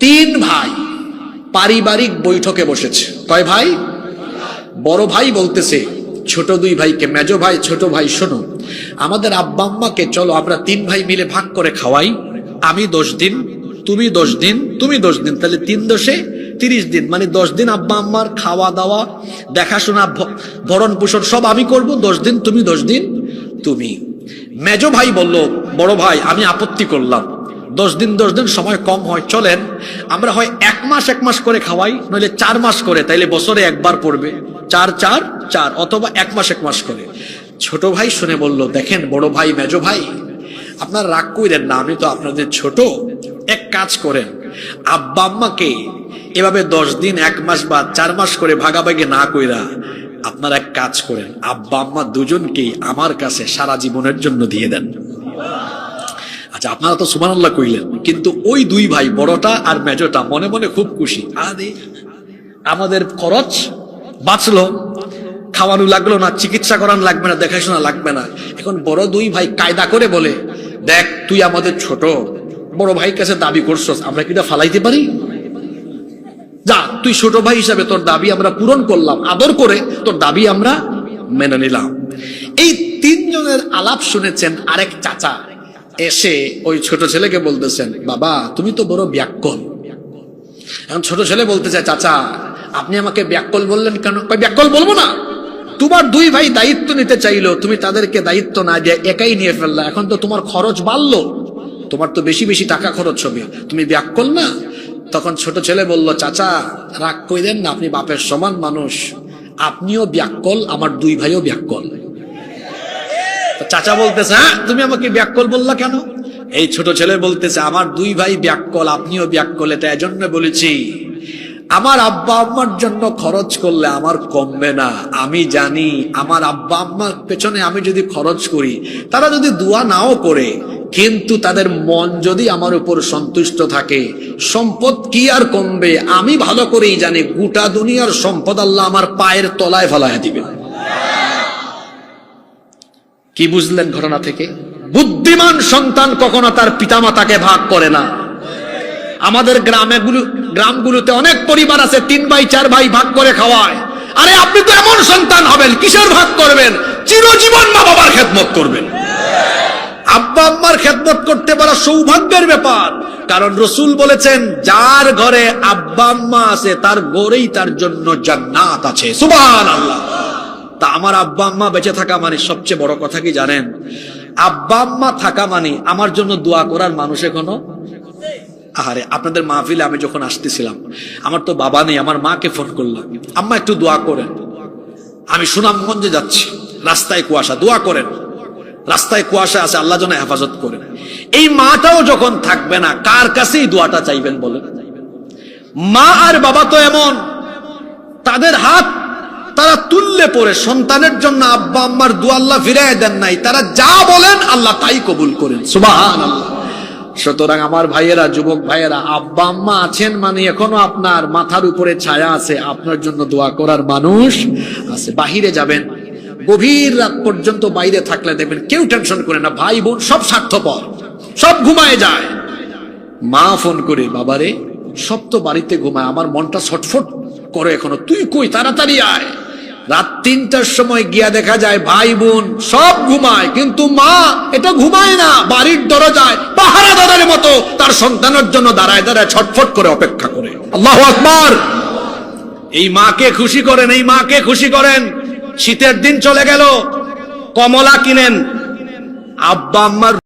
তিন ভাই পারিবারিক বৈঠকে বসেছে। কয় ভাই? বড় ভাই বলতেছে, ছোট দুই ভাইকে, মেজ ভাই, ছোট ভাই, শোনো, আমাদের আব্বা আম্মাকে চলো আমরা তিন ভাই মিলে ভাগ করে খাওয়াই। আমি দশ দিন, তুমি দশ দিন, তুমি দশ দিন, তাহলে তিন দশে তিরিশ দিন। মানে দশ দিন আব্বা আম্মার খাওয়া দাওয়া, দেখাশোনা ভরণ পোষণ সব আমি করব, দশ দিন তুমি, দশ দিন তুমি। মেজ ভাই বলল, বড় ভাই, আমি আপত্তি করলাম। দশ দিন দশ দিন সময় কম হয়, চলেন, আমরা হয় এক মাস এক মাস করে খাওয়াই, নইলে চার মাস করে, তাইলে বছরে একবার পড়বে। চার চার চার, অথবা এক মাস এক মাস করে। ছোট ভাই শুনে বলল, দেখেন, বড় ভাই, মেজ ভাই, আপনার রাগ কইরেন না, আমি তো আপনাদের ছোট। এক কাজ করেন, আব্বা, আম্মাকে এভাবে দশ দিন, এক মাস বা চার মাস করে ভাগাভাগি না কইরা আপনারা এক কাজ করেন, আব্বা, আম্মা দুজনকেই আমার কাছে সারা জীবনের জন্য দিয়ে দেন। আচ্ছা আপনারা তো সুমান আল্লাহ কইলেন, কিন্তু ওই দুই ভাই, বড়টা আর মেজটা মনে মনে খুব খুশি। আমাদের খরচ বাঁচলো, খাওয়ানো লাগল না, চিকিৎসা করানো লাগবে না, দেখাশোনা লাগবে না। এখন বড় দুই ভাই কায়দা করে বলে, দেখ, তুই আমাদের ছোট, বড় ভাই কাছে দাবি করছস, আমরা কি ফালাইতে পারি? যা, তুই ছোট ভাই হিসাবে তোর দাবি আমরা পূরণ করলাম, আদর করে তোর দাবি আমরা মেনে নিলাম। এই তিনজনের আলাপ শুনেছেন আরেক চাচা। এসে ওই ছোট ছেলেকে বলতেছেন, বাবা, তুমি তো বড় ব্যাকল। এখন ছোট ছেলে বলতে চায়, চাচা, আপনি আমাকে ব্যাকল বললেন কেন? কই, ব্যাকল বলব না। তোমার দুই ভাই দায়িত্ব নিতে চাইলো, তুমি তাদেরকে দায়িত্ব না দিয়ে একাই নিয়ে ফেললা। এখন তো তোমার খরচ বাড়লো। তোমার তো বেশি বেশি টাকা খরচ হবে। তুমি ব্যাকল না? তখন ছোট ছেলে বলল, চাচা, রাগ কইলেন না, আপনি বাপের সমান মানুষ। আপনিও ব্যাকল, আমার দুই ভাইও ব্যাকল। চাচা বলতেছে হ্যাঁ তুমি আমাকে ব্যাকল বললা কেন? এই ছোট ছেলে বলতেছে, আমার দুই ভাই ব্যাকল আপনিও ব্যাকল এটা এজন্য বলেছি। আমার আব্বা আম্মার জন্য খরচ করলে আমার কমবে না। আমি জানি, আমার আব্বা আম্মার পেছনে আমি যদি খরচ করি, তারা যদি দোয়া নাও করে, কিন্তু তাদের মন যদি আমার উপর সন্তুষ্ট থাকে, সম্পদ কি আর কমবে? আমি ভালো করেই জানি, গোটা দুনিয়ার সম্পদ আল্লাহ আমার পায়ের তলায় ফেলায় দিবে কি বুঝলেন ঘটনা থেকে? বুদ্ধিমান সন্তান কখনো তার পিতামাতাকে ভাগ করে না। আমাদের গ্রামে গুলো গ্রামগুলোতে অনেক পরিবার আছে, তিন ভাই, চার ভাই ভাগ করে খাওয়ায়। আরে আপনি তো এমন সন্তান হবেন, কিসের ভাগ করবেন? চিরজীবন মা বাবার খেদমত করবেন। আব্বা আম্মার খেদমত করতে পারা সৌভাগ্যের ব্যাপার। কারণ রসুল বলেছেন, যার ঘরে আব্বা আম্মা আছে, তার ঘরেই তার জন্য জান্নাত আছে। সুবহান আল্লাহ তা আমার আব্বা আম্মা বেঁচে থাকা মানে সবচেয়ে বড় কথা কি জানেন? আব্বা আম্মা থাকা মানে আমার জন্য দোয়া করার মানুষ এখনও আহারে, আপনাদের মাহফিলে আমি যখন আসতেছিলাম, আমার তো বাবা নেই, আমার মাকে ফোন করলাম। আম্মা একটু দোয়া করেন। আমি সুনামগঞ্জে যাচ্ছি, রাস্তায় কুয়াশা, দোয়া করেন। রাস্তায় কুয়াশা আছে, আল্লাহ যেন হেফাজত করেন। এই মাটাও যখন থাকবে না, কার কাছেই দোয়াটা চাইবেন বলেন? মা আর বাবা তো এমন, তাদের হাত তুললে পরে সন্তানের জন্য আব্বা আম্মার দু আল্লাহ ফিরাই দেন নাই, তারা যা বলেন আল্লাহ তাই কবুল করেন। সুবাহান আল্লাহ সুতরাং আমার ভাইয়েরা, যুবক ভাইয়েরা, আব্বা আম্মা আছেন মানে এখনও আপনার মাথার উপরে ছায়া আছে, আপনার জন্য দোয়া করার মানুষ আছে। বাহিরে যাবেন, গভীর রাত পর্যন্ত বাইরে থাকলে দেখবেন কেউ টেনশন করে না, ভাই বোন সব স্বার্থপর, সব ঘুমায় যায়। মা ফোন করে, বাবারে, সব তো বাড়িতে ঘুমায়, আমার মনটা ছটফট করে এখনও, তুই কই, তাড়াতাড়ি আয়। রাত তিনটার সময় গিয়া দেখা যায়, ভাই বোন সব ঘুমায়, কিন্তু মা এটা ঘুমায় না। বাড়ির দরজায় পাহারাদারের মতো তার সন্তানের জন্য দাঁড়ায় দাঁড়ায় ছটফট করে অপেক্ষা করে। আল্লাহ আকবার! এই মাকে খুশি করেন, এই মাকে খুশি করেন। শীতের দিন চলে গেল, কমলা কিনেন। আব্বা আম্মার